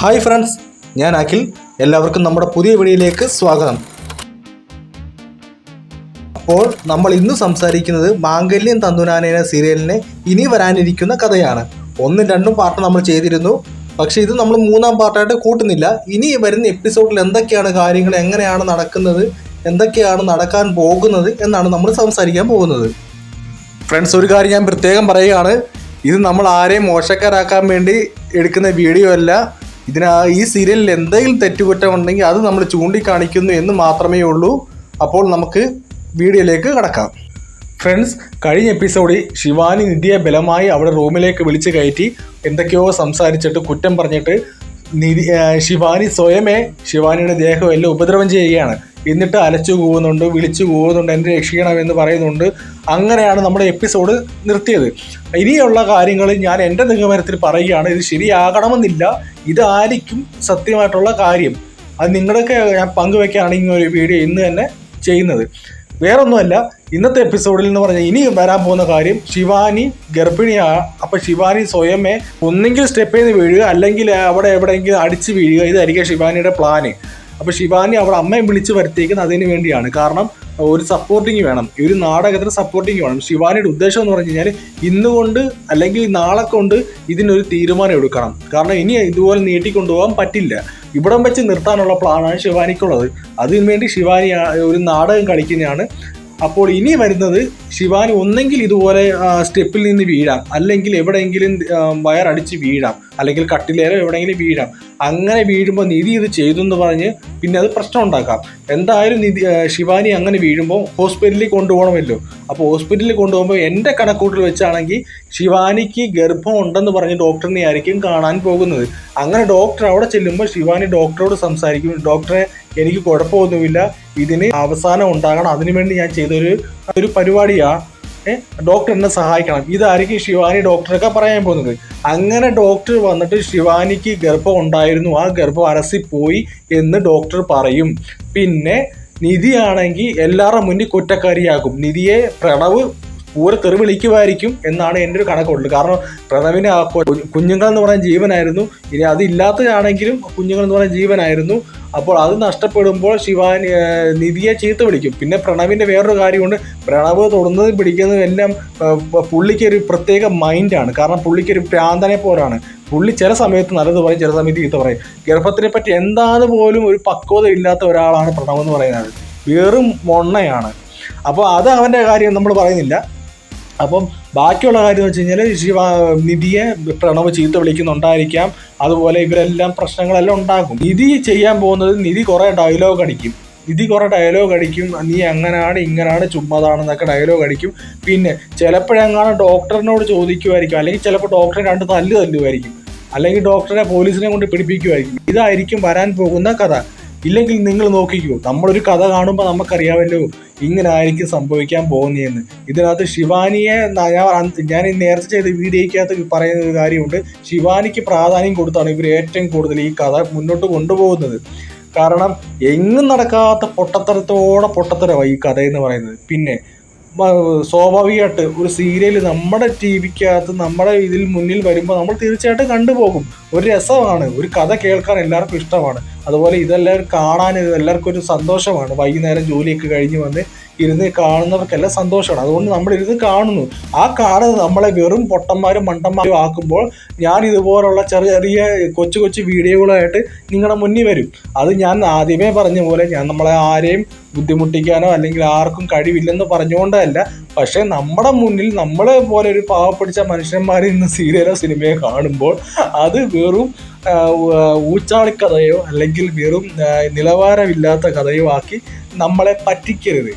Hi friends ഞാൻ അഖിൽ. എല്ലാവർക്കും നമ്മുടെ പുതിയ വീഡിയോയിലേക്ക് സ്വാഗതം. അപ്പോൾ നമ്മൾ ഇന്ന് സംസാരിക്കുന്നത് മാംഗല്യം തന്തുനാനേന സീരിയലിനെ ഇനി വരാനിരിക്കുന്ന കഥയാണ്. ഒന്നും രണ്ടും പാർട്ട് നമ്മൾ ചെയ്തിരുന്നു. പക്ഷേ ഇത് നമ്മൾ മൂന്നാം പാർട്ടായിട്ട് കൂട്ടുന്നില്ല. ഇനി വരുന്ന എപ്പിസോഡിൽ എന്തൊക്കെയാണ് കാര്യങ്ങൾ എങ്ങനെയാണ് നടക്കുന്നത് എന്തൊക്കെയാണ് നടക്കാൻ പോകുന്നത് എന്നാണ് നമ്മൾ സംസാരിക്കാൻ പോകുന്നത്. ഫ്രണ്ട്സ് ഒരു കാര്യം ഞാൻ പ്രത്യേകം പറയുകയാണ്. ഇത് നമ്മൾ ആരെയും മോശക്കാരാക്കാൻ വേണ്ടി എടുക്കുന്ന വീഡിയോ അല്ല. ഇതിന് ഈ സീരിയലിൽ എന്തെങ്കിലും തെറ്റുകുറ്റം ഉണ്ടെങ്കിൽ അത് നമ്മൾ ചൂണ്ടിക്കാണിക്കുന്നു എന്ന് മാത്രമേ ഉള്ളൂ. അപ്പോൾ നമുക്ക് വീഡിയോയിലേക്ക് കടക്കാം. ഫ്രണ്ട്സ് കഴിഞ്ഞ എപ്പിസോഡിൽ ശിവാനി നിധിയെ ബലമായി അവിടെ റൂമിലേക്ക് വിളിച്ച് കയറ്റി എന്തൊക്കെയോ സംസാരിച്ചിട്ട് കുറ്റം പറഞ്ഞിട്ട് നിധി ശിവാനി സ്വയമേ ശിവാനിയുടെ ദേഹം എല്ലാം ഉപദ്രവം ചെയ്യുകയാണ്. എന്നിട്ട് അലച്ചു കൂവുന്നുണ്ട് വിളിച്ചു കൂവുന്നുണ്ട് എന്നെ രക്ഷിക്കണമെന്ന് പറയുന്നുണ്ട്. അങ്ങനെയാണ് നമ്മുടെ എപ്പിസോഡ് നിർത്തിയത്. ഇനിയുള്ള കാര്യങ്ങൾ ഞാൻ എന്റെ നിഗമനത്തിൽ പറയുകയാണ്. ഇത് ശരിയാകണമെന്നില്ല. ഇതായിരിക്കും സത്യമായിട്ടുള്ള കാര്യം. അത് നിങ്ങളുടെയൊക്കെ ഞാൻ പങ്കുവെക്കാണ് ഈ ഒരു വീഡിയോ ഇന്ന് തന്നെ ചെയ്യുന്നത്. വേറൊന്നുമല്ല ഇന്നത്തെ എപ്പിസോഡിൽ എന്ന് പറഞ്ഞാൽ ഇനി വരാൻ പോകുന്ന കാര്യം ശിവാനി ഗർഭിണിയാണ്. അപ്പൊ ശിവാനി സ്വയമേ ഒന്നെങ്കിൽ സ്റ്റെപ്പ് ചെയ്ത് വീഴുക അല്ലെങ്കിൽ അവിടെ എവിടെയെങ്കിലും അടിച്ച് വീഴുക. ഇതായിരിക്കും ശിവാനിയുടെ പ്ലാന് അപ്പൊ ശിവാനി അവിടെ അമ്മയെ വിളിച്ച് വരുത്തിയേക്കുന്നത് അതിന് വേണ്ടിയാണ്. കാരണം ഒരു സപ്പോർട്ടിങ് വേണം. ഈ ഒരു നാടകത്തിന് സപ്പോർട്ടിങ് വേണം. ശിവാനിയുടെ ഉദ്ദേശം എന്ന് പറഞ്ഞു കഴിഞ്ഞാൽ ഇന്നുകൊണ്ട് അല്ലെങ്കിൽ നാളെ കൊണ്ട് ഇതിനൊരു തീരുമാനം എടുക്കണം. കാരണം ഇനി ഇതുപോലെ നീട്ടിക്കൊണ്ടുപോകാൻ പറ്റില്ല. ഇവിടം വെച്ച് നിർത്താനുള്ള പ്ലാനാണ് ശിവാനിക്കുള്ളത്. അതിനുവേണ്ടി ശിവാനി ഒരു നാടകം കളിക്കുന്നതാണ്. അപ്പോൾ ഇനി വരുന്നത് ശിവാനി ഒന്നെങ്കിൽ ഇതുപോലെ സ്റ്റെപ്പിൽ നിന്ന് വീഴാം. അല്ലെങ്കിൽ എവിടെയെങ്കിലും വയറടിച്ച് വീഴാം. അല്ലെങ്കിൽ കട്ടിലേലോ എവിടെയെങ്കിലും വീഴാം. അങ്ങനെ വീഴുമ്പോൾ നിധി ഇത് ചെയ്തു എന്ന് പറഞ്ഞ് പിന്നെ അത് പ്രശ്നം ഉണ്ടാക്കാം എന്തായാലും നിധി ശിവാനി അങ്ങനെ വീഴുമ്പോൾ ഹോസ്പിറ്റലിൽ കൊണ്ടുപോകണമല്ലോ. അപ്പോൾ ഹോസ്പിറ്റലിൽ കൊണ്ടുപോകുമ്പോൾ എന്റെ കണക്കൂട്ടിൽ വെച്ചാണെങ്കിൽ ശിവാനിക്ക് ഗർഭം ഉണ്ടെന്ന് പറഞ്ഞ് ഡോക്ടറിനെ ആയിരിക്കും കാണാൻ പോകുന്നത്. അങ്ങനെ ഡോക്ടർ അവിടെ ചെല്ലുമ്പോൾ ശിവാനി ഡോക്ടറോട് സംസാരിക്കും. ഡോക്ടറെ എനിക്ക് കുഴപ്പമൊന്നുമില്ല. ഇതിന് അവസാനം ഉണ്ടാകണം. അതിനുവേണ്ടി ഞാൻ ചെയ്തൊരു ഒരു പരിപാടിയാ ഏ ഡോക്ടർ എന്നെ സഹായിക്കണം. ഇതായിരിക്കും ശിവാനി ഡോക്ടറൊക്കെ പറയാൻ പോകുന്നത്. അങ്ങനെ ഡോക്ടർ വന്നിട്ട് ശിവാനിക്ക് ഗർഭം ഉണ്ടായിരുന്നു. ആ ഗർഭം അരസിപ്പോയി എന്ന് ഡോക്ടർ പറയും. പിന്നെ നിധിയാണെങ്കിൽ എല്ലാവരുടെ മുന്നിൽ കുറ്റക്കാരിയാകും. നിധിയെ പ്രണവ് പൂരെ തെറി വിളിക്കുമായിരിക്കും എന്നാണ് എന്റെ ഒരു കണക്കുള്ളത് കാരണം പ്രണവിന് കുഞ്ഞുങ്ങൾ എന്ന് പറയുന്ന ജീവനായിരുന്നു. ഇനി അതില്ലാത്തതാണെങ്കിലും കുഞ്ഞുങ്ങൾ എന്ന് പറയുന്ന ജീവനായിരുന്നു. അപ്പോൾ അത് നഷ്ടപ്പെടുമ്പോൾ ശിവാൻ നിധിയെ ചീത്ത വിളിക്കും. പിന്നെ പ്രണവിന്റെ വേറൊരു കാര്യമുണ്ട്. പ്രണവ് തൊടുന്നതും പിടിക്കുന്നതും എല്ലാം പുള്ളിക്കൊരു പ്രത്യേക മൈൻഡാണ്. കാരണം പുള്ളിക്കൊരു പ്രാന്തനെ പോലാണ്. പുള്ളി ചില സമയത്ത് നല്ലത് പറയും ചില സമയത്ത് ചീത്ത പറയും. ഗർഭത്തിനെ പറ്റി എന്താണ് പോലും ഒരു പക്വത ഇല്ലാത്ത ഒരാളാണ് പ്രണവ് എന്ന് പറയുന്നത്. വെറും മൊണ്ണയാണ്. അപ്പോൾ അത് അവന്റെ കാര്യം നമ്മൾ പറയുന്നില്ല. അപ്പം ബാക്കിയുള്ള കാര്യം എന്ന് വെച്ച് കഴിഞ്ഞാൽ ശിവ നിധിയെ പ്രണവ് ചീത്ത വിളിക്കുന്നുണ്ടായിരിക്കാം. അതുപോലെ ഇവരെല്ലാം പ്രശ്നങ്ങളെല്ലാം ഉണ്ടാകും. നിധി ചെയ്യാൻ പോകുന്നത് നിധി കുറേ ഡയലോഗ് അടിക്കും. നിധി കുറേ ഡയലോഗ് അടിക്കും. നീ അങ്ങനാണ് ഇങ്ങനാണ് ചുമ്മാതാണെന്നൊക്കെ ഡയലോഗ് അടിക്കും. പിന്നെ ചിലപ്പോഴെങ്ങാനും ഡോക്ടറിനോട് ചോദിക്കുമായിരിക്കും അല്ലെങ്കിൽ ചിലപ്പോൾ ഡോക്ടറെ രണ്ട് തല്ല് തല്ലുമായിരിക്കും അല്ലെങ്കിൽ ഡോക്ടറെ പോലീസിനെ കൊണ്ട് പിടിപ്പിക്കുമായിരിക്കും ഇതായിരിക്കും വരാൻ പോകുന്ന കഥ. ഇല്ലെങ്കിൽ നിങ്ങൾ നോക്കിക്കോ നമ്മളൊരു കഥ കാണുമ്പോൾ നമുക്കറിയാമല്ലോ ഇങ്ങനെ ആയിരിക്കും സംഭവിക്കാൻ പോകുന്നതെന്ന് ഇതിനകത്ത് ശിവാനിയെ ഞാൻ നേരത്തെ ചെയ്ത വീഡിയോയ്ക്കകത്ത് പറയുന്ന ഒരു കാര്യമുണ്ട്. ശിവാനിക്ക് പ്രാധാന്യം കൊടുത്താണ് ഇവർ ഏറ്റവും കൂടുതൽ ഈ കഥ മുന്നോട്ട് കൊണ്ടുപോകുന്നത്. കാരണം എങ്ങും നടക്കാത്ത പൊട്ടത്തരത്തോടെ പൊട്ടത്തരമായി ഈ കഥ എന്ന് പറയുന്നത്. പിന്നെ സ്വാഭാവികമായിട്ട് ഒരു സീരിയൽ നമ്മുടെ ടി വിക്കകത്ത് നമ്മുടെ ഇതിൽ മുന്നിൽ വരുമ്പോൾ നമ്മൾ തീർച്ചയായിട്ടും കണ്ടുപോകും. ഒരു രസമാണ് ഒരു കഥ കേൾക്കാൻ എല്ലാവർക്കും ഇഷ്ടമാണ്. അതുപോലെ ഇതെല്ലാവരും കാണാൻ എല്ലാവർക്കും ഒരു സന്തോഷമാണ്. വൈകുന്നേരം ജോലിയൊക്കെ കഴിഞ്ഞ് വന്ന് ഇരുന്ന് കാണുന്നവർക്കെല്ലാം സന്തോഷമാണ്. അതുകൊണ്ട് നമ്മൾ ഇരുന്ന് കാണുന്നു. ആ കാണുന്നത് നമ്മളെ വെറും പൊട്ടന്മാരും മണ്ടന്മാരും ആക്കുമ്പോൾ ഞാൻ ഇതുപോലുള്ള ചെറിയ ചെറിയ കൊച്ചു കൊച്ചു വീഡിയോകളായിട്ട് നിങ്ങളുടെ മുന്നിൽ വരും. അത് ഞാൻ ആദ്യമേ പറഞ്ഞ പോലെ ഞാൻ നമ്മളെ ആരെയും ബുദ്ധിമുട്ടിക്കാനോ അല്ലെങ്കിൽ ആർക്കും കഴിവില്ലെന്ന് പറഞ്ഞുകൊണ്ടല്ല. പക്ഷേ നമ്മുടെ മുന്നിൽ നമ്മളെ പോലെ ഒരു പാവപ്പിടിച്ച മനുഷ്യന്മാർ ഇന്ന് സീരിയലോ സിനിമയോ കാണുമ്പോൾ അത് വെറും ഊച്ചാളിക്കഥയോ അല്ലെങ്കിൽ വെറും നിലവാരമില്ലാത്ത കഥയോ ആക്കി നമ്മളെ പറ്റിക്കരുത്.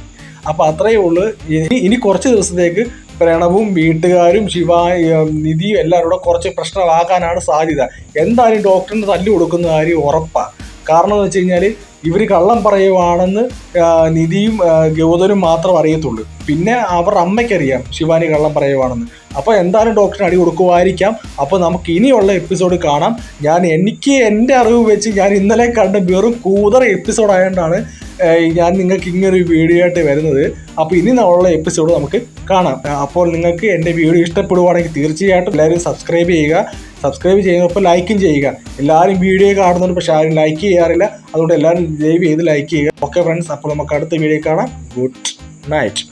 അപ്പൊ അത്രയേ ഉള്ളൂ. ഇനി ഇനി കുറച്ച് ദിവസത്തേക്ക് പ്രണവും വീട്ടുകാരും ശിവ നിധിയും എല്ലാവരും കൂടെ കുറച്ച് പ്രശ്നമാകാനാണ് സാധ്യത. എന്തായാലും ഡോക്ടറിന് തല്ലു കൊടുക്കുന്ന കാര്യം ഉറപ്പാണ് കാരണം എന്ന് വെച്ച് കഴിഞ്ഞാൽ ഇവർ കള്ളം പറയുവാണെന്ന് നിധിയും ഗൗതരും മാത്രം അറിയത്തുള്ളൂ. പിന്നെ അവർ അമ്മയ്ക്കറിയാം ശിവാനി കള്ളം പറയുവാണെന്ന്. അപ്പോൾ എന്തായാലും ഡോക്ടറിന് അടി കൊടുക്കുമായിരിക്കാം. അപ്പോൾ നമുക്ക് ഇനിയുള്ള എപ്പിസോഡ് കാണാം. ഞാൻ എനിക്ക് എന്റെ അറിവ് വെച്ച് ഞാൻ ഇന്നലെ കണ്ട വെറും കൂതറ എപ്പിസോഡ് ആയതുകൊണ്ടാണ് ഞാൻ നിങ്ങൾക്ക് ഇങ്ങനൊരു വീഡിയോ ആയിട്ട് വരുന്നത്. അപ്പോൾ ഇനി ഉള്ള എപ്പിസോഡ് നമുക്ക് കാണാം. അപ്പോൾ നിങ്ങൾക്ക് എന്റെ വീഡിയോ ഇഷ്ടപ്പെടുവാണെങ്കിൽ തീർച്ചയായിട്ടും എല്ലാവരും സബ്സ്ക്രൈബ് ചെയ്യുക. സബ്സ്ക്രൈബ് ചെയ്യുന്നപ്പോൾ ലൈക്കും ചെയ്യുക. എല്ലാവരും വീഡിയോ കാണുന്നുണ്ട് പക്ഷെ ആരും ലൈക്ക് ചെയ്യാറില്ല. അതുകൊണ്ട് എല്ലാവരും ദയവ് ചെയ്ത് ലൈക്ക് ചെയ്യുക. ഓക്കെ ഫ്രണ്ട്സ് അപ്പോൾ നമുക്ക് അടുത്ത വീഡിയോ കാണാം. Good night